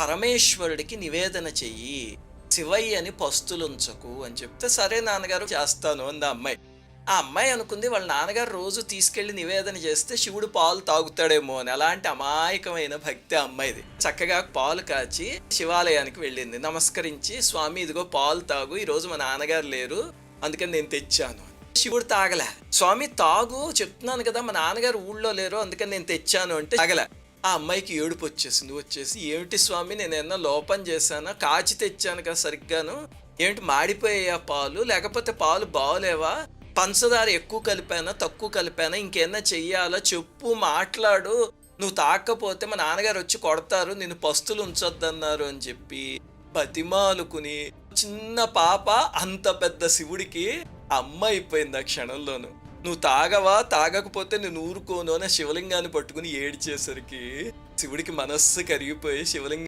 పరమేశ్వరుడికి నివేదన చెయ్యి శివయ్య అని పస్తులుంచకు అని చెప్తే సరే నాన్నగారు చేస్తాను అంది ఆ అమ్మాయి. ఆ అమ్మాయి అనుకుంది వాళ్ళ నాన్నగారు రోజు తీసుకెళ్ళి నివేదన చేస్తే శివుడు పాలు తాగుతాడేమో అని. అలాంటి అమాయకమైన భక్తి అమ్మాయిది. చక్కగా పాలు కాచి శివాలయానికి వెళ్ళింది. నమస్కరించి స్వామి ఇదిగో పాలు తాగు ఈరోజు మా నాన్నగారు లేరు అందుకని నేను తెచ్చాను శివుడు తాగలే. స్వామి తాగు చెప్తున్నాను కదా మా నాన్నగారు ఊళ్ళో లేరు అందుకని నేను తెచ్చాను అంటే తాగలే. ఆ అమ్మాయికి ఏడుపు వచ్చేసింది వచ్చేసి ఏమిటి స్వామి నేను ఏమన్నా లోపం చేశానా? కాచి తెచ్చాను కదా సరిగ్గాను. ఏమిటి మాడిపోయాయా పాలు? లేకపోతే పాలు బాగోలేవా పంచదార ఎక్కువ కలిపానా? తక్కువ కలిపానా? ఇంకేమన్నా చెయ్యాలా? చెప్పు మాట్లాడు. నువ్వు తాకపోతే మా నాన్నగారు వచ్చి కొడతారు నేను పస్తులు ఉంచొద్దన్నారు అని చెప్పి బతిమాలుకుని చిన్న పాప అంత పెద్ద శివుడికి అమ్మ అయిపోయింది ఆ క్షణంలోనూ. నువ్వు తాగవా? తాగకపోతే నేను ఊరుకోను అని శివలింగాన్ని పట్టుకుని ఏడ్చేసరికి శివుడికి మనస్సు కరిగిపోయి శివలింగం